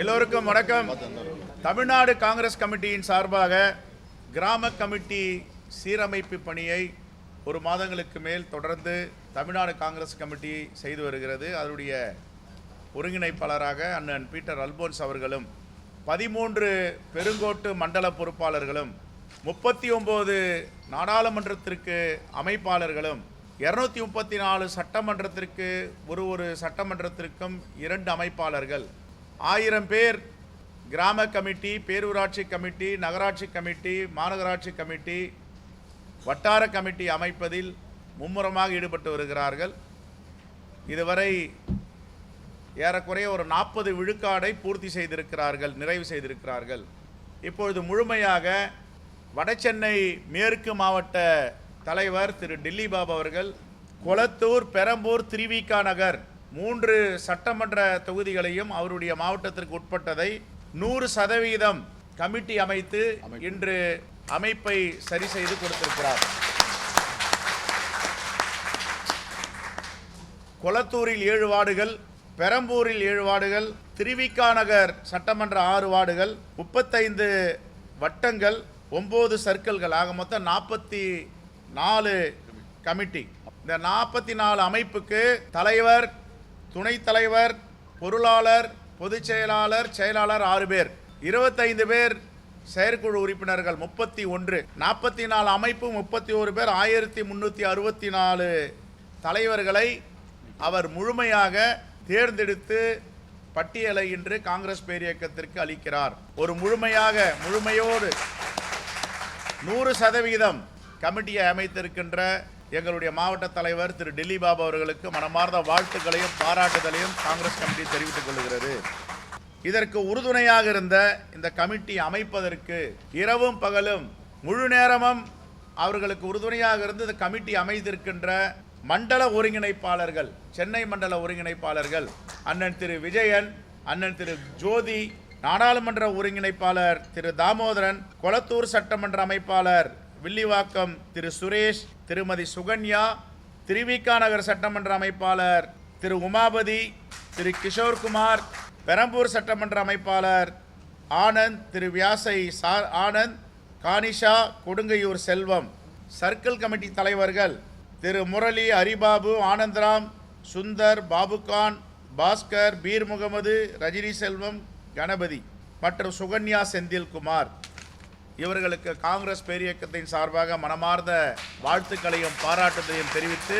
எல்லோருக்கும் வணக்கம். தமிழ்நாடு காங்கிரஸ் கமிட்டியின் சார்பாக கிராம கமிட்டி சீரமைப்பு பணியை ஒரு மாதங்களுக்கு மேல் தொடர்ந்து தமிழ்நாடு காங்கிரஸ் கமிட்டி செய்து வருகிறது. அதனுடைய ஒருங்கிணைப்பாளராக அண்ணன் பீட்டர் அல்போன்ஸ் அவர்களும் பதிமூன்று பெருங்கோட்டு மண்டல பொறுப்பாளர்களும் முப்பத்தி ஒம்பது நாடாளுமன்றத்திற்கு அமைப்பாளர்களும் இரநூத்தி முப்பத்தி நாலு சட்டமன்றத்திற்கு ஒரு ஒரு சட்டமன்றத்திற்கும் இரண்டு அமைப்பாளர்கள் ஆயிரம் பேர் கிராம கமிட்டி பேரூராட்சி கமிட்டி நகராட்சி கமிட்டி மாநகராட்சி கமிட்டி வட்டார கமிட்டி அமைப்பதில் மும்முரமாக ஈடுபட்டு வருகிறார்கள். இதுவரை ஏறக்குறைய ஒரு நாற்பது விழுக்காடை பூர்த்தி செய்திருக்கிறார்கள் நிறைவு செய்திருக்கிறார்கள். இப்பொழுது முழுமையாக வடசென்னை மேற்கு மாவட்ட தலைவர் திரு டில்லி பாபு அவர்கள் கொளத்தூர் பெரம்பூர் திருவிகா நகர் மூன்று சட்டமன்ற தொகுதிகளையும் அவருடைய மாவட்டத்திற்கு உட்பட்டதை நூறு சதவீதம் கமிட்டி அமைத்து இன்று அமைப்பை சரி செய்து கொடுத்திருக்கிறார். கொளத்தூரில் ஏழு வார்டுகள் பெரம்பூரில் ஏழு வார்டுகள் திருவிக்கா நகர் சட்டமன்ற ஆறு வார்டுகள் முப்பத்தைந்து வட்டங்கள் ஒம்பது சர்க்கிள்கள் ஆக மொத்தம் நாற்பத்தி நாலு கமிட்டி. இந்த நாற்பத்தி நாலு அமைப்புக்கு தலைவர் துணைத் தலைவர் பொருளாளர் பொதுச் செயலாளர் செயலாளர் ஆறு பேர். இருபத்தைந்து பேர் செயற்குழு உறுப்பினர்கள் முப்பத்தி ஒன்று. நாற்பத்தி நாலு அமைப்பு முப்பத்தி ஒரு பேர். ஆயிரத்தி முந்நூற்றி அறுபத்தி நாலு தலைவர்களை அவர் முழுமையாக தேர்ந்தெடுத்து பட்டியலை இன்று காங்கிரஸ் பேரியக்கத்திற்கு அளிக்கிறார். ஒரு முழுமையாக முழுமையோடு நூறு சதவீதம் கமிட்டியை அமைத்திருக்கின்ற எங்களுடைய மாவட்ட தலைவர் திரு டெல்லி பாபு அவர்களுக்கு மனமார்ந்த வாழ்த்துக்களையும் பாராட்டுதலையும் காங்கிரஸ் கமிட்டி தெரிவித்துக் கொள்கிறது. இதற்கு உறுதுணையாக இருந்த இந்த கமிட்டி அமைப்பதற்கு இரவும் பகலும் முழு நேரமும் அவர்களுக்கு உறுதுணையாக இருந்து இந்த கமிட்டி அமைத்திருக்கின்ற மண்டல ஒருங்கிணைப்பாளர்கள் சென்னை மண்டல ஒருங்கிணைப்பாளர்கள் அண்ணன் திரு விஜயன் அண்ணன் திரு ஜோதி நாடாளுமன்ற ஒருங்கிணைப்பாளர் திரு தாமோதரன் கொளத்தூர் சட்டமன்ற அமைப்பாளர் வில்லிவாக்கம் திரு சுரேஷ் திருமதி சுகன்யா திருவிகா நகர் சட்டமன்ற அமைப்பாளர் திரு உமாபதி திரு கிஷோர்குமார் பெரம்பூர் சட்டமன்ற அமைப்பாளர் ஆனந்த் திரு வியாசை சா ஆனந்த் கானிஷா கொடுங்கையூர் செல்வம் சர்க்கிள் கமிட்டி தலைவர்கள் திரு முரளி ஹரிபாபு ஆனந்தராம் சுந்தர் பாபுகான் பாஸ்கர் பீர் முகமது ரஜினி செல்வம் கணபதி மற்றும் சுகன்யா செந்தில்குமார். இவர்களுக்கு காங்கிரஸ் பேரியக்கத்தின் சார்பாக மனமார்ந்த வாழ்த்துக்களையும் பாராட்டுதலையும் தெரிவித்து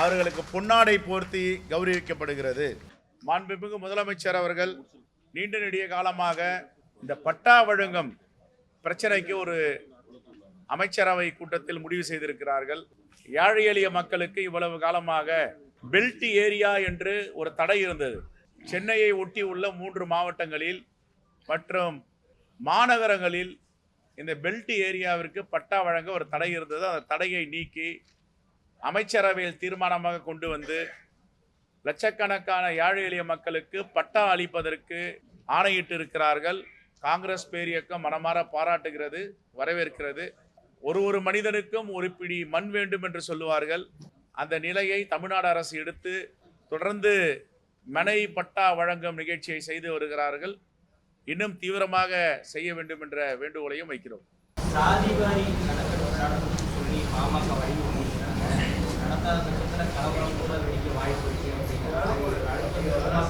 அவர்களுக்கு பொன்னாடை போர்த்தி கௌரவிக்கப்படுகிறது. மாண்புமிகு முதலமைச்சர் அவர்கள் நீண்ட நெடிய காலமாக இந்த பட்டா வழங்கும் பிரச்சனைக்கு ஒரு அமைச்சரவை கூட்டத்தில் முடிவு செய்திருக்கிறார்கள். ஏழை எளிய மக்களுக்கு இவ்வளவு காலமாக பெல்ட் ஏரியா என்று ஒரு தடை இருந்தது. சென்னையை ஒட்டி உள்ள மூன்று மாவட்டங்களில் மற்றும் மாநகரங்களில் இந்த பெல்ட் ஏரியாவிற்கு பட்டா வழங்க ஒரு தடை இருந்தது. அந்த தடையை நீக்கி அமைச்சரவையில் தீர்மானமாக கொண்டு வந்து லட்சக்கணக்கான ஏழை எளிய மக்களுக்கு பட்டா அளிப்பதற்கு ஆணையிட்டு இருக்கிறார்கள் காங்கிரஸ் பேரியக்கம் மனமாற பாராட்டுகிறது வரவேற்கிறது. ஒரு ஒரு மனிதனுக்கும் ஒரு பிடி மண் வேண்டும் என்று சொல்லுவார்கள். அந்த நிலையை தமிழ்நாடு அரசு எடுத்து தொடர்ந்து மனை பட்டா வழங்கும் நிகழ்ச்சியை செய்து வருகிறார்கள். இன்னும் தீவிரமாக செய்ய வேண்டும் என்ற வேண்டுகோளையும் வைக்கிறோம்.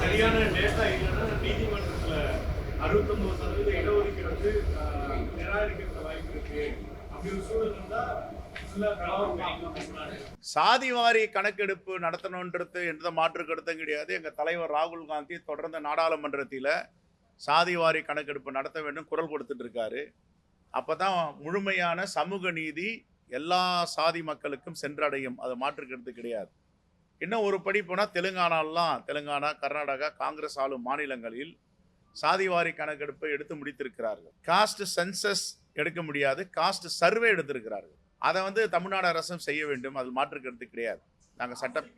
சரியான டேட்டா இல்லைன்னா நீதிமன்றத்துல சதவீத இடஒதுக்கீடு நிராகரிக்கிற வாய்ப்பு இருக்கு. அப்படி ஒரு சூழல் தமிழ்நாடு சாதிவாரி கணக்கெடுப்பு நடத்தணுன்றது எந்த மாற்று கருத்தும் கிடையாது. எங்கள் தலைவர் ராகுல் காந்தி தொடர்ந்து நாடாளுமன்றத்தில் சாதிவாரி கணக்கெடுப்பு நடத்த வேண்டும் குரல் கொடுத்துட்டு இருக்காரு. அப்போ தான் முழுமையான சமூக நீதி எல்லா சாதி மக்களுக்கும் சென்றடையும். அது மாற்றுக்கிறது கிடையாது. இன்னும் ஒரு படி போனால் தெலுங்கானாலாம் தெலுங்கானா கர்நாடகா காங்கிரஸ் ஆளும் மாநிலங்களில் சாதிவாரி கணக்கெடுப்பை எடுத்து முடித்திருக்கிறார்கள். காஸ்ட் சென்சஸ் எடுக்க முடியாது. காஸ்ட் சர்வே எடுத்திருக்கிறார்கள். அதை வந்து தமிழ்நாடு அரசும் செய்ய வேண்டும். அது மாற்றுக்கிறது கிடையாது. நாங்கள் சட்டம்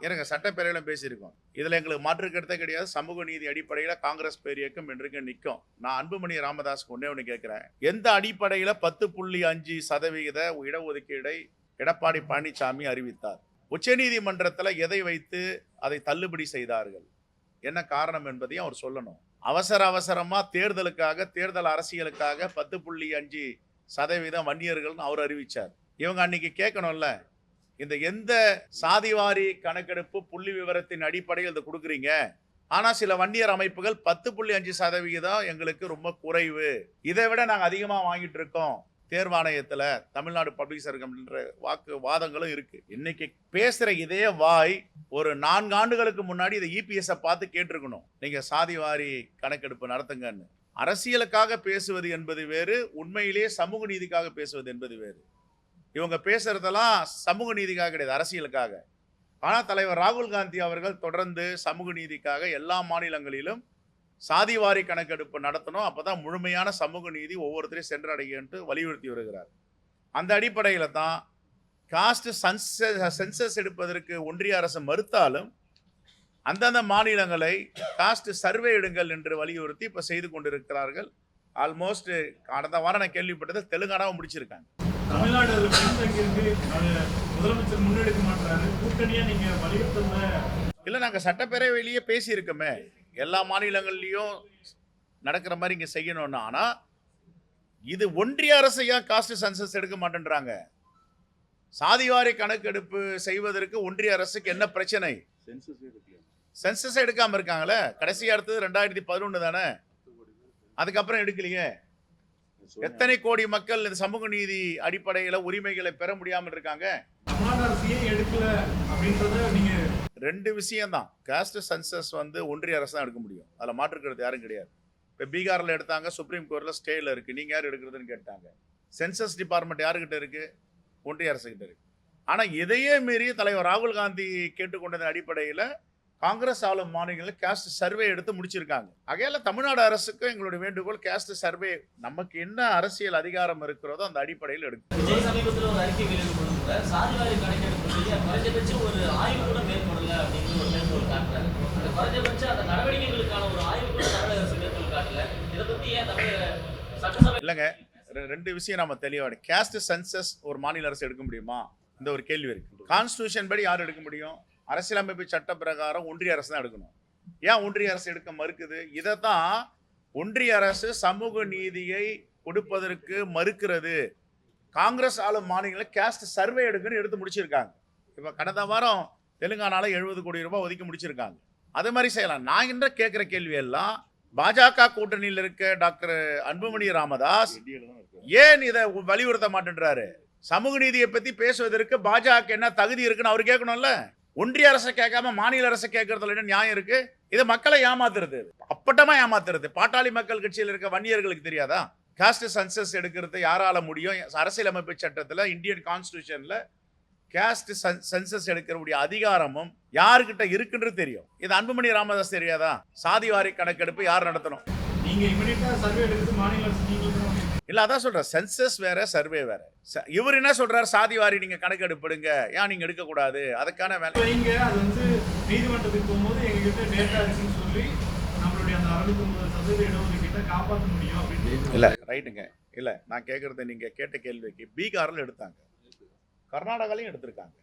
எனக்கு சட்டப்பேரவையிலும் பேசியிருக்கோம். இதில் எங்களுக்கு மாற்று கருத்தே கிடையாது. சமூக நீதி அடிப்படையில் காங்கிரஸ் பேரியக்கம் என்றைக்கு நிற்கும் நான் அன்புமணி ராமதாஸ்க்கு ஒன்றே ஒன்று கேட்குறேன் எந்த அடிப்படையில் பத்து புள்ளி அஞ்சு சதவிகித இடஒதுக்கீடை எடப்பாடி பழனிசாமி அறிவித்தார்? உச்சநீதிமன்றத்தில் எதை வைத்து அதை தள்ளுபடி செய்தார்கள்? என்ன காரணம் என்பதையும் அவர் சொல்லணும். அவசர அவசரமாக தேர்தலுக்காக தேர்தல் அரசியலுக்காக பத்து புள்ளி அஞ்சு சதவீதம் வன்னியர்கள்னு அவர் அறிவித்தார் இவங்க அன்னைக்கு கேட்கணும்ல இந்த எந்த சாதிவாரி கணக்கெடுப்பு புள்ளி விவரத்தின் அடிப்படையில் இதை கொடுக்குறீங்க? ஆனால் சில வன்னியர் அமைப்புகள் பத்து புள்ளி அஞ்சு சதவிகிதம் எங்களுக்கு ரொம்ப குறைவு. இதை விட நாங்கள் அதிகமாக வாங்கிட்டு இருக்கோம். தேர்வாணையத்தில் தமிழ்நாடு பப்ளிக் சர்க்கம்ன்ற வாக்கு வாதங்களும் இருக்கு. இன்னைக்கு பேசுகிற இதே வாய் ஒரு நான்கு ஆண்டுகளுக்கு முன்னாடி இதை இபிஎஸ்ஸை பார்த்து கேட்டிருக்கணும். நீங்கள் சாதிவாரி கணக்கெடுப்பு நடத்துங்கன்னு. அரசியலுக்காக பேசுவது என்பது வேறு உண்மையிலேயே சமூக நீதிக்காக பேசுவது என்பது வேறு. இவங்க பேசுறதெல்லாம் சமூக நீதிக்காக கிடையாது அரசியலுக்காக. ஆனால் தலைவர் ராகுல் காந்தி அவர்கள் தொடர்ந்து சமூக நீதிக்காக எல்லா மாநிலங்களிலும் சாதிவாரி கணக்கெடுப்பு நடத்தணும். அப்பதான் முழுமையான சமூக நீதி ஒவ்வொருத்தரையும் சென்றடையன்ட்டு வலியுறுத்தி வருகிறார். அந்த அடிப்படையில் தான் காஸ்ட் சென்சஸ் எடுப்பதற்கு ஒன்றிய அரசு மறுத்தாலும் அந்தந்த மாநிலங்களை காஸ்ட் சர்வே எடுங்கள் என்று வலியுறுத்தி இப்போ செய்து கொண்டிருக்கிறார்கள். ஆல்மோஸ்ட் கடந்த வாரம் நான் கேள்விப்பட்டது தெலுங்கானாவும் முடிச்சிருக்காங்க. தமிழ்நாடு அதுல பின்தங்கி இருக்கு அது முதலமைச்சர் முன்னெடுக்க மாட்டாரு கூட்டணியா நீங்க வலியுறுத்தல இல்லை நாங்கள் சட்டப்பேரவையிலேயே பேசியிருக்கோமே. எல்லா மாநிலங்கள்லேயும் நடக்கிற மாதிரி இங்கே செய்யணும்னு. ஆனால் இது ஒன்றிய அரசு ஏன் காஸ்ட் சென்சஸ் எடுக்க மாட்டேன்றாங்க? சாதிவாரி கணக்கெடுப்பு செய்வதற்கு ஒன்றிய அரசுக்கு என்ன பிரச்சனை? சென்சஸ் எடுக்காம இருக்காங்களே? கடைசி அடுத்தது ரெண்டாயிரத்தி பதினொன்று தானே? அதுக்கப்புறம் எடுக்கலையே. எத்தனை கோடி மக்கள் இந்த சமூக நீதி அடிப்படையில் உரிமைகளை பெற முடியாமல் இருக்காங்க? ரெண்டு விஷயம்தான். காஸ்ட் சென்சஸ் வந்து ஒன்றிய அரசு தான் எடுக்க முடியும். அதில் மாற்றுக்கிறது யாரும் கிடையாது. இப்போ பீகாரில் எடுத்தாங்க சுப்ரீம் கோர்ட்டில் ஸ்டேயில் இருக்குது நீங்கள் யார் எடுக்கிறதுன்னு கேட்டாங்க. சென்சஸ் டிபார்ட்மெண்ட் யாருக்கிட்ட இருக்குது ஒன்றிய அரசுக்கிட்ட இருக்குது ஆனால் இதையே மீறி தலைவர் ராகுல் காந்தி கேட்டுக்கொண்டதன் அடிப்படையில் காங்கிரஸ் ஆளும் மாநிலங்களில் கேஸ்ட் சர்வே எடுத்து முடிச்சிருக்காங்க. ஆகையால தமிழ்நாடு அரசுக்கு எங்களுடைய வேண்டுகோள் கேஸ்ட் சர்வே நமக்கு என்ன அரசியல் அதிகாரம் இருக்கிறதோ அந்த அடிப்படையில் எடுக்கும். இல்லைங்க ரெண்டு விஷயம் நம்ம தெளிவாக கேஸ்ட் சென்சஸ் ஒரு மாநில அரசு எடுக்க முடியுமா? இந்த ஒரு கேள்வி இருக்கு. கான்ஸ்டியூஷன் படி யார் எடுக்க முடியும்? அரசியலமைப்பு சட்ட பிரகாரம் ஒன்றிய அரசு தான் எடுக்கணும். ஏன் ஒன்றிய அரசு எடுக்க மறுக்குது? இதை தான் ஒன்றிய அரசு சமூக நீதியை கொடுப்பதற்கு மறுக்கிறது. காங்கிரஸ் ஆளும் மாநிலங்களில் கேஸ்ட் சர்வே எடுக்குன்னு எடுத்து முடிச்சிருக்காங்க. இப்போ கடந்த வாரம் தெலுங்கானால எழுபது கோடி ரூபாய் ஒதுக்கி முடிச்சிருக்காங்க. அதே மாதிரி செய்யலாம். நான் என்ற கேட்குற கேள்வியெல்லாம் பாஜக கூட்டணியில் இருக்க டாக்டர் அன்புமணி ராமதாஸ் ஏன் இதை வலியுறுத்த மாட்டேன்றாரு? சமூக நீதியை பற்றி பேசுவதற்கு பாஜக என்ன தகுதி இருக்குன்னு அவர் கேட்கணும்ல? ஒன்றிய அரசை கேட்காம மாநில அரசை கேட்கறதுல என்ன நியாயம் இருக்கு? இது மக்களை ஏமாத்துறது அப்பட்டமா ஏமாத்துறது. பாட்டாளி மக்கள் கட்சியில் இருக்க வன்னியர்களுக்கு தெரியாதா? காஸ்ட் சென்சஸ் எடுக்கிறது யாரால முடியும்? அரசியலமைப்பு சட்டத்தில் இந்தியன் கான்ஸ்டியூஷன்ல கேஸ்ட் சென்சஸ் எடுக்கிறவுடைய அதிகாரமும் யாருக்கிட்ட இருக்குன்றது தெரியும். இது அன்புமணி ராமதாஸ் தெரியாதா? சாதிவாரி கணக்கெடுப்பு யார் நடத்தணும்? நீங்க இமீடியட்டா சர்வே எடுத்து மாநில அரசு இல்ல அதான் சொல்றேன். சென்சஸ் வேற சர்வே வேற. இவர் என்ன சொல்றாரு? சாதிவாரி நீங்க கணக்கெடுப்பிடுங்க ஏன் நீங்க எடுக்க கூடாது அதுக்கான வேலை. வைங்க அது வந்து நீதிமன்றத்துக்கு போகும்போது எங்ககிட்ட டேட்டா இருக்குன்னு சொல்லி நம்மளுடைய அந்த அறுபத்தொன்பது சதவீத இடஒதுக்கீட்டை காப்பாற்ற முடியும் அப்படின்னு இல்ல. ரைட்டுங்க இல்ல நான் கேட்கறது நீங்க கேட்ட கேள்விக்கு பீகார்ல எடுத்தாங்க. கர்நாடகாலையும் எடுத்திருக்காங்க.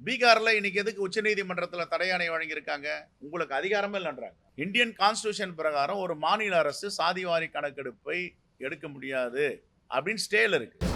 பீகார்ல இன்னைக்கு எதுக்கு உச்சநீதிமன்றத்துல தடையாணை வழங்கியிருக்காங்க? உங்களுக்கு அதிகாரமே இல்லைன்றாங்க. இந்தியன் கான்ஸ்டியூஷன் பிரகாரம் ஒரு மாநில அரசு சாதிவாரி கணக்கெடுப்பை எடுக்க முடியாது அப்படின்னு ஸ்டேல இருக்கு.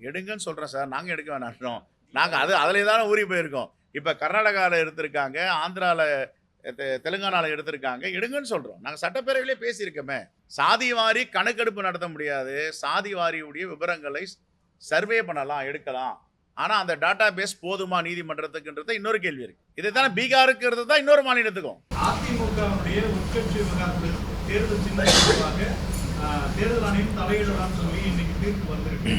எடுங்கன்னு சொல்றேன் சார். நாங்க எடுக்க வேணாம் நாங்க அது அதுல தானே ஊறி போயிருக்கோம். இப்ப கர்நாடகாவில் எடுத்திருக்காங்க ஆந்திரால தெ- தெலுங்கானால எடுத்திருக்காங்க எடுங்கன்னு சொல்றோம். நாங்க சட்டப்பேரவையிலே பேசியிருக்கோமே. சாதிவாரி கணக்கெடுப்பு நடத்த முடியாது. சாதிவாரியுடைய விவரங்களை சர்வே பண்ணலாம் எடுக்கலாம். ஆனா அந்த டாட்டா பேஸ் போதுமா நீதிமன்றத்துக்குன்றது இன்னொரு கேள்வி இருக்கு. இதை தானே பீகாருக்கு தான் இன்னொரு மாநிலத்துக்கும். விவகாரத்தில் தேர்தல் சின்னம் தேர்தல் ஆணையம் தலையிடலாம்னு சொல்லி இன்னைக்கு தீர்ப்பு வந்திருக்கு.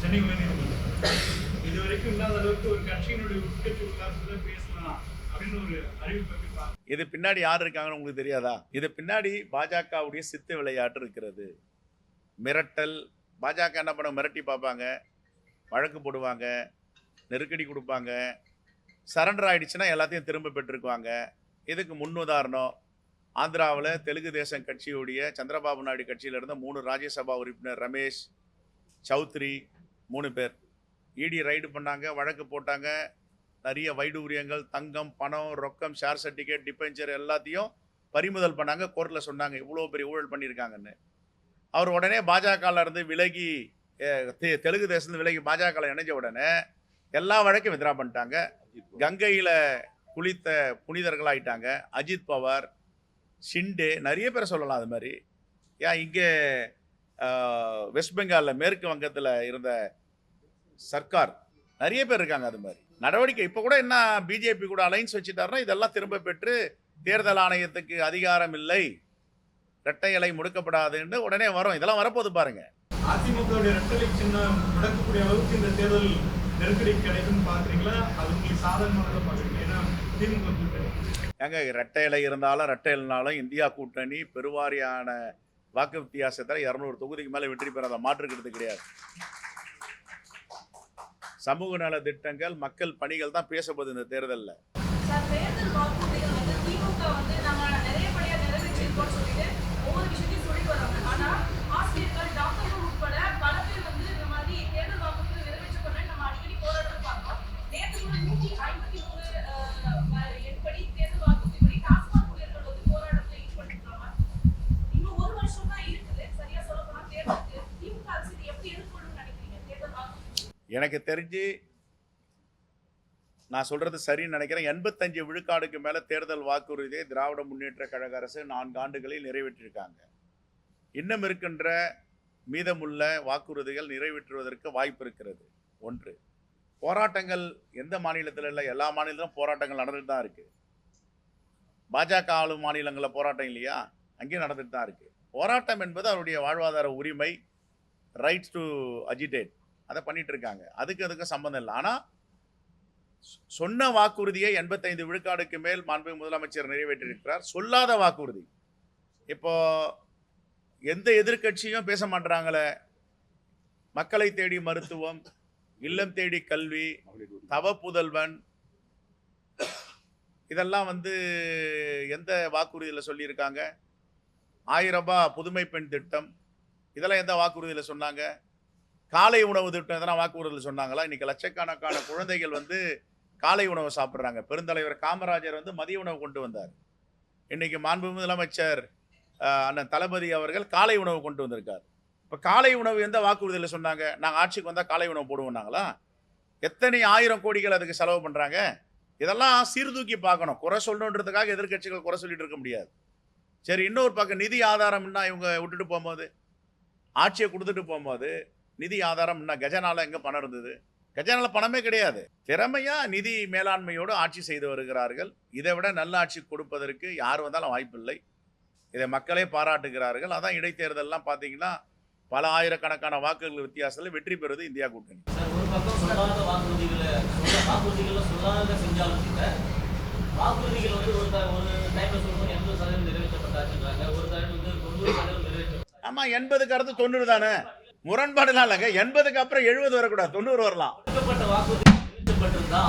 சென்னை உயர்நீதிமன்றம் இது வரைக்கும் இல்லாத அளவுக்கு ஒரு கட்சியினுடைய உட்கட்சி விவகாரத்துல பேசலாம் அப்படின்னு ஒரு அறிவிப்பு இது பின்னாடி யார் இருக்காங்கன்னு உங்களுக்கு தெரியாதா? இது பின்னாடி பாஜகவுடைய சித்து விளையாட்டு இருக்கிறது. மிரட்டல். பாஜக என்ன பண்ண மிரட்டி பார்ப்பாங்க. வழக்கு போடுவாங்க. நெருக்கடி கொடுப்பாங்க. சரண்டர் ஆயிடுச்சுன்னா எல்லாத்தையும் திரும்ப பெற்றுக்குவாங்க இதுக்கு முன் உதாரணம். ஆந்திராவில் தெலுங்கு தேசம் கட்சியுடைய சந்திரபாபு நாயுடு கட்சியில இருந்த மூணு ராஜ்யசபா உறுப்பினர் ரமேஷ் சௌத்ரி மூணு பேர். இடி ரைடு பண்ணாங்க வழக்கு போட்டாங்க. நிறைய வைடூரியங்கள் தங்கம் பணம் ரொக்கம் ஷேர் சர்டிஃபிகேட் டிபெஞ்சர் எல்லாத்தையும் பறிமுதல் பண்ணாங்க கோர்ட்டில் சொன்னாங்க இவ்வளோ பெரிய ஊழல் பண்ணியிருக்காங்கன்னு. அவர் உடனே பாஜகவில் இருந்து விலகி தெலுங்கு தேசத்துல விலகி பாஜகவில் இணைஞ்ச உடனே எல்லா வழக்கும் வித்ரா பண்ணிட்டாங்க. கங்கையில் குளித்த புனிதர்களாயிட்டாங்க. அஜித் பவார் ஷிண்டே நிறைய பேரை சொல்லலாம் அது மாதிரி. ஏன் இங்கே வெஸ்ட் பெங்காலில் மேற்கு வங்கத்தில் இருந்த சர்க்கார் நிறைய பேர் இருக்காங்க அது மாதிரி. நடவடிக்கை இப்போ கூட என்ன பிஜேபி கூட அலைன்ஸ் வச்சுட்டாருன்னா இதெல்லாம் திரும்ப பெற்று தேர்தல் ஆணையத்துக்கு அதிகாரம் இல்லை. இரட்டை இலை முடுக்கப்படாதுன்னு உடனே வரும். இதெல்லாம் வரப்போகுது பாருங்க. அதிமுகவுடைய இரட்டை சின்னம் முடக்கக்கூடிய அளவுக்கு இந்த தேர்தல் நெருக்கடி கிடைக்கும் பாக்குறீங்களா அது உங்களுக்கு சாதகமாக பாக்குறீங்க ஏன்னா திமுக ஏங்க இரட்டை இலை இருந்தாலும் இரட்டை இலைனாலும் இந்தியா கூட்டணி பெருவாரியான வாக்கு வித்தியாசத்தில் இரநூறு தொகுதிக்கு மேலே வெற்றி பெறாத மாற்றுக்கிறது கிடையாது. சமூக நல திட்டங்கள் மக்கள் பணிகள் தான் பேசப்படுது இந்த தேர்தலில். எனக்கு தெரிஞ்சு நான் சொல்றது சரின்னு நினைக்கிறேன். எண்பத்தஞ்சு விழுக்காடுக்கு மேல தேர்தல் வாக்குறுதியை திராவிட முன்னேற்ற கழக அரசு நான்கு ஆண்டுகளில் நிறைவேற்றியிருக்காங்க இன்னும் இருக்கின்ற மீதமுள்ள வாக்குறுதிகள் நிறைவேற்றுவதற்கு வாய்ப்பு இருக்கிறது. ஒன்று போராட்டங்கள் எந்த மாநிலத்தில் இல்லை எல்லா மாநிலத்திலும் போராட்டங்கள் நடந்துட்டு தான் இருக்குது பாஜக ஆளும் மாநிலங்களில் போராட்டம் இல்லையா? அங்கேயும் நடந்துட்டு தான் இருக்குது போராட்டம் என்பது அவருடைய வாழ்வாதார உரிமை ரைட்ஸ் டு அஜிடேட் அதை பண்ணிட்டு இருக்காங்க அதுக்கு அதுக்கும் சம்மந்தம் இல்லை. ஆனால் சொன்ன வாக்குறுதியை எண்பத்தைந்து விழுக்காடுக்கு மேல் மாண்பு முதலமைச்சர் நிறைவேற்றியிருக்கிறார். சொல்லாத வாக்குறுதி. இப்போ எந்த எதிர்க்கட்சியும் பேச மாட்டேறாங்களே மக்களை தேடி மருத்துவம் இல்லம் தேடி கல்வி தவ புதல்வன். இதெல்லாம் வந்து எந்த வாக்குறுதியில் சொல்லியிருக்காங்க? ஆயிரம் ரூபாய் புதுமை பெண் திட்டம். இதெல்லாம் எந்த வாக்குறுதியில் சொன்னாங்க? காலை உணவு திட்டம் எதனா வாக்குறுதியில் சொன்னாங்களா? இன்னைக்கு லட்சக்கணக்கான குழந்தைகள் வந்து காலை உணவு சாப்பிட்றாங்க. பெருந்தலைவர் காமராஜர் வந்து மதிய உணவு கொண்டு வந்தார். இன்னைக்கு மாண்பு முதலமைச்சர் அண்ணன் தளபதி அவர்கள் காலை உணவு கொண்டு வந்திருக்கார். இப்போ காலை உணவு எந்த வாக்குறுதியில் சொன்னாங்க? நாங்கள் ஆட்சிக்கு வந்தால் காலை உணவு போடுவோம்னாங்களா? எத்தனை ஆயிரம் கோடிகள் அதுக்கு செலவு பண்ணுறாங்க இதெல்லாம் சீர்தூக்கி பார்க்கணும். குறை சொல்லணுன்றதுக்காக எதிர்க்கட்சிகள் குறை சொல்லிட்டு இருக்க முடியாது. சரி இன்னொரு பக்கம் நிதி ஆதாரம்னா இவங்க விட்டுட்டு போகும்போது ஆட்சியை கொடுத்துட்டு போகும்போது நிதி ஆதாரம் என்ன கஜனால எங்க பணம் இருந்தது? கஜனால பணமே கிடையாது. திறமையா நிதி மேலாண்மையோடு ஆட்சி செய்து வருகிறார்கள். இதை விட நல்ல ஆட்சி கொடுப்பதற்கு யார் வந்தாலும் வாய்ப்பில்லை இதை மக்களே பாராட்டுகிறார்கள். அதான் இடைத்தேர்தல்லாம் பார்த்தீங்கன்னா பல ஆயிரக்கணக்கான வாக்குகள் வித்தியாசத்தில் வெற்றி பெறுவது இந்தியா கூட்டணி. சார் ஒரு பக்கம் சொல்லாத வாக்குறுதிகளை சொல்ல வாக்குறுதிகளை சொல்லாத செஞ்சாலும் கூட வாக்குறுதிகள் வந்து ஒரு த- ஒரு டைம்ல சொல்லும்போது எண்பது சதவீதம் நிறைவேற்றப்பட்டாச்சுன்றாங்க. ஒரு டைம் வந்து தொண்ணூறு சதவீதம் நிறைவேற்ற ஆமா எண்பதுக்கு அடுத்து தொண்ணூறு தானே? முரண்பாடுலாம் இல்லைங்க எண்பதுக்கு அப்புறம் எழுபது வரக்கூடாது. தொண்ணூறு வரலாம். கொடுக்கப்பட்ட வாக்குறுதி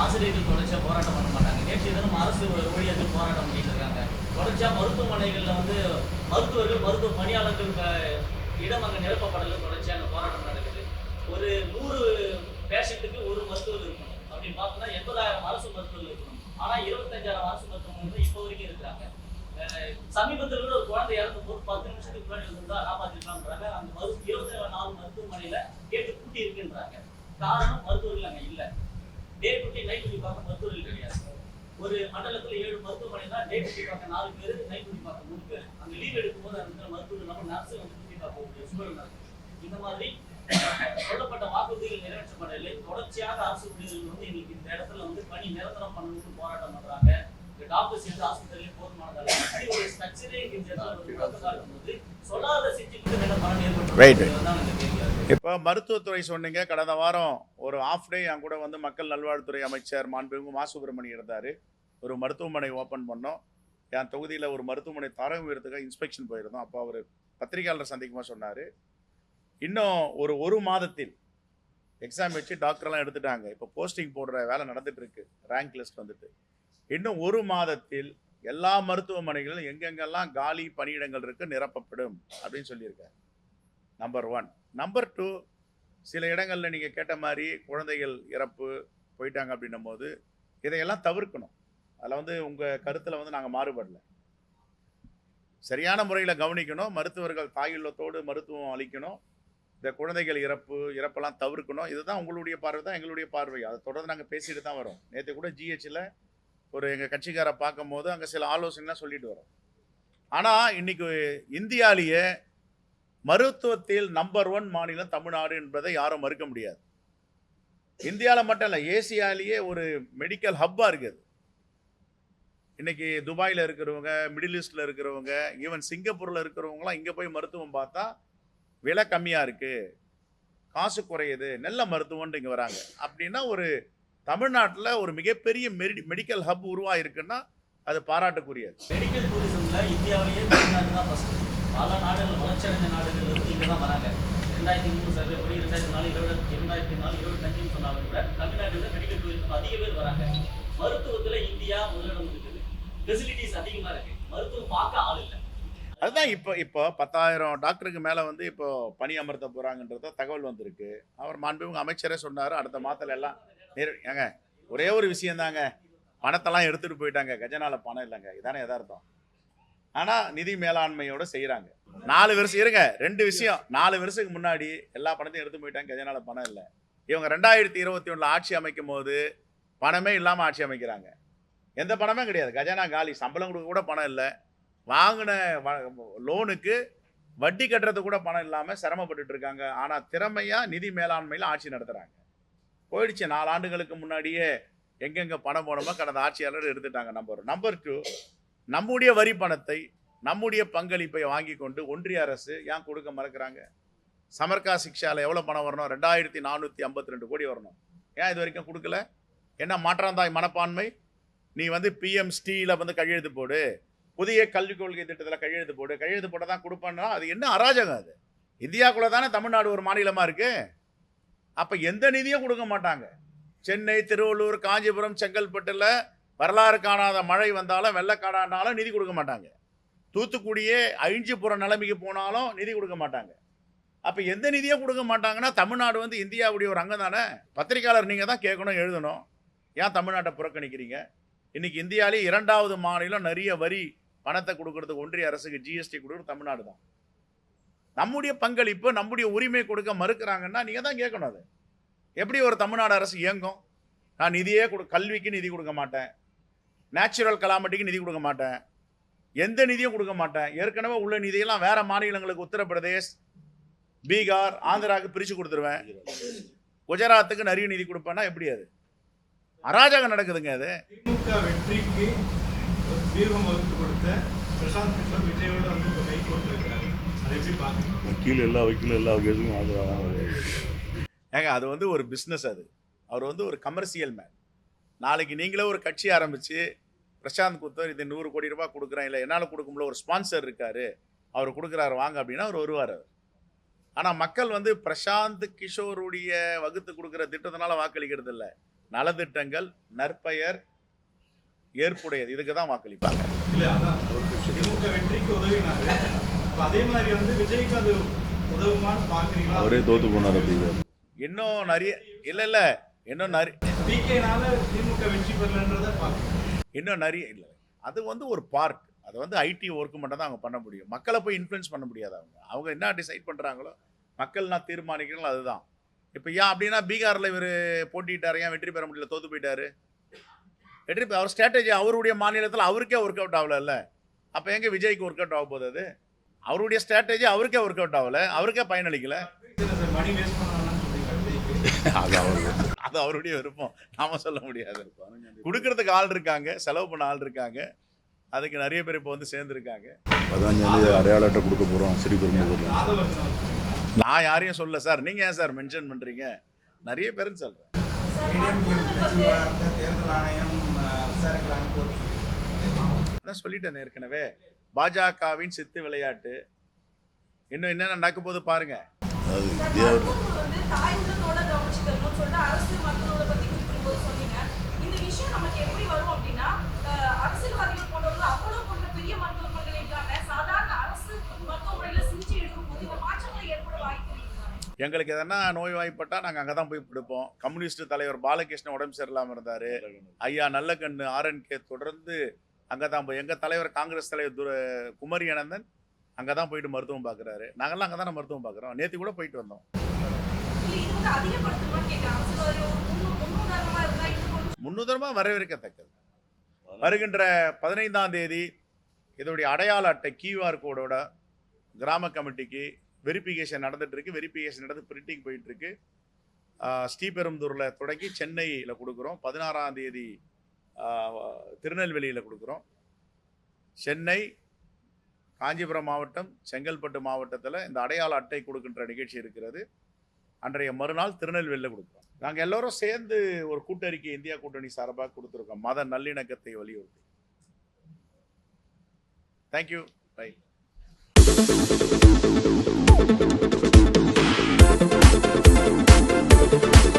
ஆசிரியர்கள் தொடர்ச்சியாக போராட்டம் பண்ண மாட்டாங்க. நேற்று தினம் அரசு ஊழியர்கள் போராட்டம் பண்ணிட்டு இருக்காங்க தொடர்ச்சியாக மருத்துவமனைகளில் வந்து மருத்துவர்கள் மருத்துவ பணியாளர்கள் இடம் அங்கே நிரப்பப்படல. தொடர்ச்சியான போராட்டம் நடக்குது. ஒரு நூறு பேஷண்ட்டுக்கு ஒரு மருத்துவர் இருக்கணும். அப்படின்னு பார்த்தோம்னா எண்பதாயிரம் அரசு மருத்துவர்கள் இருக்கணும். ஆனால் இருபத்தஞ்சாயிரம் அரசு மருத்துவமனைகள் இப்போ வரைக்கும் இருக்கிறாங்க. சமீபத்தில் கூட ஒரு குழந்தை இறந்து போது பத்து நிமிஷத்துக்கு முன்னாடி இருந்தால் காப்பாற்றிருக்கான்றாங்க அந்த மருத்துவ மருத்துவமனையில கேட்டு கூட்டி இருக்குன்றாங்க. காரணம் மருத்துவர்கள் அங்க இல்ல. டே குட்டி நைட் குட்டி பார்க்க மருத்துவர்கள் கிடையாது. ஒரு மண்டலத்துல ஏழு மருத்துவமனை தான் டே குட்டி பார்க்க நாலு பேர் நைட் குட்டி பார்க்க மூணு பேர். அங்க லீவ் எடுக்கும் போது அந்த மருத்துவர் நம்ம நர்ஸ் வந்து குட்டி பார்க்க முடியும் சுகர் இந்த மாதிரி சொல்லப்பட்ட வாக்குறுதிகள் நிறைவேற்றப்படவில்லை. தொடர்ச்சியாக அரசு ஊழியர்கள் வந்து எங்களுக்கு இந்த இடத்துல வந்து பணி நிரந்தரம் பண்ணணும்னு போராட்டம் பண்றாங்க. டாக்டர்ஸ் எந்த ஹாஸ்பிட்டலே போதுமானதால ஒரு ஸ்ட்ரக்சரே இந்த இடத்துல தெரியாது இப்போ மருத்துவத்துறை சொன்னீங்க. கடந்த வாரம் ஒரு ஆஃப் டே என் கூட வந்து மக்கள் நல்வாழ்வுத்துறை அமைச்சர் மாண்புமிகு மா. சுப்பிரமணி இருந்தார். ஒரு மருத்துவமனை ஓப்பன் பண்ணோம். என் தொகுதியில் ஒரு மருத்துவமனை தரம் உயர்த்துக்காக இன்ஸ்பெக்ஷன் போயிருந்தோம். அப்போ அவர் பத்திரிகையாளர் சந்திக்குமா சொன்னார். இன்னும் ஒரு ஒரு மாதத்தில் எக்ஸாம் வச்சு டாக்டர்லாம் எடுத்துட்டாங்க. இப்போ போஸ்டிங் போடுற வேலை நடந்துட்டு இருக்கு. ரேங்க் லிஸ்ட் வந்துட்டு. இன்னும் ஒரு மாதத்தில் எல்லா மருத்துவமனைகளிலும் எங்கெங்கெல்லாம் காலி பணியிடங்கள் இருக்கு நிரப்பப்படும் அப்படின்னு சொல்லியிருக்காரு. நம்பர் ஒன் நம்பர் டூ சில இடங்களில் நீங்கள் கேட்ட மாதிரி குழந்தைகள் இறப்பு போயிட்டாங்க அப்படின்னும் போது இதையெல்லாம் தவிர்க்கணும். அதில் வந்து உங்கள் கருத்தில் வந்து நாங்கள் மாறுபடல. சரியான முறையில் கவனிக்கணும் மருத்துவர்கள் தாயுள்ளத்தோடு மருத்துவம் அளிக்கணும் இந்த குழந்தைகள் இறப்பு இறப்பெல்லாம் தவிர்க்கணும். இதுதான் உங்களுடைய பார்வை தான் எங்களுடைய பார்வை. அதை தொடர்ந்து நாங்கள் பேசிட்டு தான் வரோம். நேற்று கூட ஜிஹெச்சில் ஒரு எங்கள் கட்சிக்காரை பார்க்கும்போது அங்கே சில ஆலோசனைலாம் சொல்லிட்டு வரோம். ஆனால் இன்னைக்கு இந்தியாவிலேயே மருத்துவத்தில் நம்பர் ஒன் மாநிலம் தமிழ்நாடு என்பதை யாரும் மறுக்க முடியாது. இந்தியாவில் மட்டும் இல்லை ஏசியாலேயே ஒரு மெடிக்கல் ஹப்பாக இருக்குது. இன்றைக்கி துபாயில் இருக்கிறவங்க மிடில் ஈஸ்டில் இருக்கிறவங்க ஈவன் சிங்கப்பூரில் இருக்கிறவங்களாம் இங்கே போய் மருத்துவம் பார்த்தா விலை கம்மியாக இருக்குது காசு குறையுது. நல்ல மருத்துவம்னு இங்கே வராங்க. அப்படின்னா ஒரு தமிழ்நாட்டில் ஒரு மிகப்பெரிய மெடி மெடிக்கல் ஹப் உருவாயிருக்குன்னா அது பாராட்டுக்குரியது மெடிக்கல் டூரிசம்ல இந்தியாவிலேயே தான் ஃபர்ஸ்ட் பல நாடுகள் வளர்ச்சியடைந்த நாடுகள் இருந்து இங்கே தான் வராங்க. ரெண்டாயிரத்தி மூணு சர்வே படி ரெண்டாயிரத்தி நாலு இருபது இரண்டாயிரத்தி நாலு இருபத்தஞ்சுன்னு சொன்னாலும் கூட தமிழ்நாட்டில் மெடிக்கல் டூரிசம் அதிக பேர் வராங்க. மருத்துவத்துல இந்தியா முதலிடம் இருக்குது ஃபெசிலிட்டிஸ் அதிகமா இருக்கு. மருத்துவம் பார்க்க ஆள் இல்லை. அதுதான் இப்போ இப்போ பத்தாயிரம் டாக்டருக்கு மேலே வந்து இப்போ பணி அமர்த்த போகிறாங்கன்றத தகவல் வந்திருக்கு. அவர் மாண்புமிகு அமைச்சரே சொன்னார். அடுத்த மாதத்துல எல்லாம் நேர ஏங்க ஒரே ஒரு விஷயந்தாங்க. பணத்தெல்லாம் எடுத்துகிட்டு போயிட்டாங்க. கஜனால பணம் இல்லைங்க. இதானே எதார்த்தம் ஆனால் நிதி மேலாண்மையோட செய்கிறாங்க நாலு வருஷம் இருங்க ரெண்டு விஷயம். நாலு வருஷத்துக்கு முன்னாடி எல்லா பணத்தையும் எடுத்து போயிட்டாங்க. கஜனால பணம் இல்லை. இவங்க ரெண்டாயிரத்தி இருபத்தி ஒன்றில் ஆட்சி அமைக்கும் போது பணமே இல்லாமல் ஆட்சி அமைக்கிறாங்க. எந்த பணமே கிடையாது. கஜானா காலி. சம்பளம் கொடுக்க கூட பணம் இல்லை. வாங்கின லோனுக்கு வட்டி கட்டுறது கூட பணம் இல்லாமல் சிரமப்பட்டுட்டு இருக்காங்க. ஆனால் திறமையாக நிதி மேலாண்மையில் ஆட்சி நடத்துகிறாங்க போயிடுச்சு. நாலு ஆண்டுகளுக்கு முன்னாடியே எங்கெங்கே பணம் போனோமோ கடந்த ஆட்சியாளர் எடுத்துட்டாங்க நம்பர் நம்பர் டூ நம்முடைய வரி பணத்தை நம்முடைய பங்களிப்பை வாங்கி கொண்டு ஒன்றிய அரசு ஏன் கொடுக்க மறக்கிறாங்க? சமர்கா சிக்ஷாவில் எவ்வளோ பணம் வரணும்? ரெண்டாயிரத்தி நானூற்றி ஐம்பத்தி ரெண்டு கோடி வரணும். ஏன் இது வரைக்கும் கொடுக்கல? என்ன மாற்றாந்தாய் மனப்பான்மை? நீ வந்து பிஎம் ஸ்டீல வந்து கையெழுத்து போடு. புதிய கல்விக் கொள்கை திட்டத்தில் கையெழுத்து போடு. கையெழுத்து போட்டால் தான் கொடுப்பேன்னா அது என்ன அராஜகம் அது? இந்தியாக்குள்ளே தானே தமிழ்நாடு ஒரு மாநிலமாக இருக்குது அப்போ எந்த நிதியும் கொடுக்க மாட்டாங்க. சென்னை திருவள்ளூர் காஞ்சிபுரம் செங்கல்பட்டில் வரலாறு காணாத மழை வந்தாலும் வெள்ளக்காடானாலும் நிதி கொடுக்க மாட்டாங்க. தூத்துக்குடியே அழிஞ்சு போகிற நிலைமைக்கு போனாலும் நிதி கொடுக்க மாட்டாங்க. அப்போ எந்த நிதியும் கொடுக்க மாட்டாங்கன்னா தமிழ்நாடு வந்து இந்தியாவுடைய ஒரு அங்கம் தானே? பத்திரிக்கையாளர் நீங்கள் தான் கேட்கணும் எழுதணும். ஏன் தமிழ்நாட்டை புறக்கணிக்கிறீங்க? இன்னைக்கு இந்தியாவிலே இரண்டாவது மாநிலம் நிறைய வரி பணத்தை கொடுக்கறதுக்கு ஒன்றிய அரசுக்கு ஜிஎஸ்டி கொடுக்குறது தமிழ்நாடு தான். நம்முடைய பங்களிப்பு நம்முடைய உரிமை கொடுக்க மறுக்கிறாங்கன்னா நீங்கள் தான் கேட்கணும் அது. எப்படி ஒரு தமிழ்நாடு அரசு இயங்கும்? நான் நிதியே கொடு கல்விக்கு நிதி கொடுக்க மாட்டேன். நேச்சுரல் கலாமட்டிக்கு நிதி கொடுக்க மாட்டேன். எந்த நிதியும் கொடுக்க மாட்டேன். ஏற்கனவே உள்ள நிதியெல்லாம் வேறு மாநிலங்களுக்கு உத்தரப்பிரதேஷ் பீகார் ஆந்திராவுக்கு பிரித்து கொடுத்துருவேன். குஜராத்துக்கு நிறைய நிதி கொடுப்பேன்னா எப்படி அது? அராஜகம் நடக்குதுங்க அது. திமுக வெற்றிக்கு ஒரு தீர்வம் வகுத்து கொடுத்த பிரசாந்த் கிஷோர் விஜயோட வந்து வக்கீல் எல்லா வக்கீல் எல்லா கேஸுக்கும் ஆஜராக ஏங்க அது வந்து ஒரு பிஸ்னஸ் அது. அவர் வந்து ஒரு கமர்ஷியல் மேன் நாளைக்கு நீங்களே ஒரு கட்சி ஆரம்பித்து பிரசாந்த் குத்தர் இது நூறு கோடி ரூபாய் கொடுக்குறேன் இல்லை என்னால் கொடுக்க முடியல ஒரு ஸ்பான்சர் இருக்காரு அவர் கொடுக்குறாரு வாங்க அப்படின்னா அவர் வருவார் அவர். ஆனால் மக்கள் வந்து பிரசாந்த் கிஷோருடைய வகுத்து கொடுக்குற திட்டத்தினால வாக்களிக்கிறது இல்லை. நலத்திட்டங்கள் நற்பெயர் ஏற்புடையது. இதுக்கு தான் வாக்களிப்பாங்க. அதே மாதிரி வந்து விஜய்க்கு அது உதவுமான்னு பார்க்குறீங்களா? அவரே தோத்து போனார் அப்படிங்கிறார் இன்னும் நிறைய இல்லை இல்லை. இன்னும் நிறைய டிகேனால திமுக வெற்றி பெறலன்றதை இன்னும் நிறைய இல்லை. அது வந்து ஒரு பார்ட் அது வந்து ஐடி ஒர்க்கு மட்டும் தான் அவங்க பண்ண முடியும். மக்களை போய் இன்ஃப்ளூயன்ஸ் பண்ண முடியாது அவங்க. அவங்க என்ன டிசைட் பண்ணுறாங்களோ மக்கள் நான் தீர்மானிக்கிறீங்களோ அதுதான். இப்போ ஏன் அப்படின்னா பீகாரில் இவர் போட்டிட்டார். ஏன் வெற்றி பெற முடியல? தோத்து போயிட்டாரு. வெற்றி அவர் ஸ்ட்ராட்டஜி அவருடைய மாநிலத்தில் அவருக்கே ஒர்க் அவுட் ஆகல அப்போ எங்கே விஜய்க்கு ஒர்க் அவுட் ஆக போகுது அது? அவருடைய ஸ்ட்ராட்டஜி அவருக்கே ஒர்க் அவுட் ஆகல அவருக்கே பயனளிக்கல அது அவர் அது அவருடைய விருப்பம். நாம சொல்ல முடியாது. கொடுக்கறதுக்கு ஆள் இருக்காங்க செலவு பண்ண ஆள் இருக்காங்க. அதுக்கு நிறைய பேர் இப்போ வந்து சேர்ந்துருக்காங்க. பதினஞ்சாந்தேதி அடையாள அட்டை கொடுக்க போகிறோம் அவர் நான் யாரையும் சொல்ல சார். நீங்க ஏன் சார் மென்ஷன் பண்றீங்க? நிறைய பேருன்னு கோரி அதான் சொல்லிட்டேன் ஏற்கனவே. பாஜகவின் சித்து விளையாட்டு. இன்னும் என்னென்ன நடக்க போது பாருங்க? எங்களுக்கு எதனா நோய் வாய்ப்பட்டா நாங்கள் அங்கே தான்? போய் கொடுப்போம் கம்யூனிஸ்ட் தலைவர் பாலகிருஷ்ணன் உடம்பு சரியில்லாமல் இருந்தார். ஐயா நல்லக்கண்ணு ஆர்என்கே தொடர்ந்து அங்கே தான் போய் எங்கள் தலைவர் காங்கிரஸ் தலைவர் துர குமரி அனந்தன் அங்கே தான் போயிட்டு மருத்துவம் பார்க்குறாரு நாங்கள்லாம் அங்கே தானே மருத்துவம் பார்க்குறோம் நேற்று கூட போயிட்டு வந்தோம். இல்ல இது வந்து அதிகப்படுத்தணும்னு கேட்கறாங்க சில ஒரு முன்னு- முன்னுதாரணமா இருந்தா இன்னும் கொஞ்சம் முன்னுதாரணமாக வரவேற்கத்தக்கது. வருகின்ற பதினைந்தாம் தேதி இதோடைய அடையாள அட்டை கியூஆர் கோடோட கிராம கமிட்டிக்கு வெரிஃபிகேஷன் நடந்துட்டு இருக்கு. வெரிஃபிகேஷன் நடந்து பிரிண்டிங் போயிட்டு இருக்கு. ஆஹ் ஸ்ரீபெரும்புதூரில் தொடங்கி சென்னையில் கொடுக்குறோம். பதினாறாம் தேதி திருநெல்வேலியில் கொடுக்குறோம். சென்னை காஞ்சிபுரம் மாவட்டம் செங்கல்பட்டு மாவட்டத்தில் இந்த அடையாள அட்டை கொடுக்கின்ற நிகழ்ச்சி இருக்கிறது. அன்றைய மறுநாள் திருநெல்வேலியில் கொடுக்குறோம். நாங்கள் எல்லோரும் சேர்ந்து ஒரு கூட்டறிக்கை இந்தியா கூட்டணி சார்பாக கொடுத்துருக்கோம். மத நல்லிணக்கத்தை வலியுறுத்தி. Thank you right Thank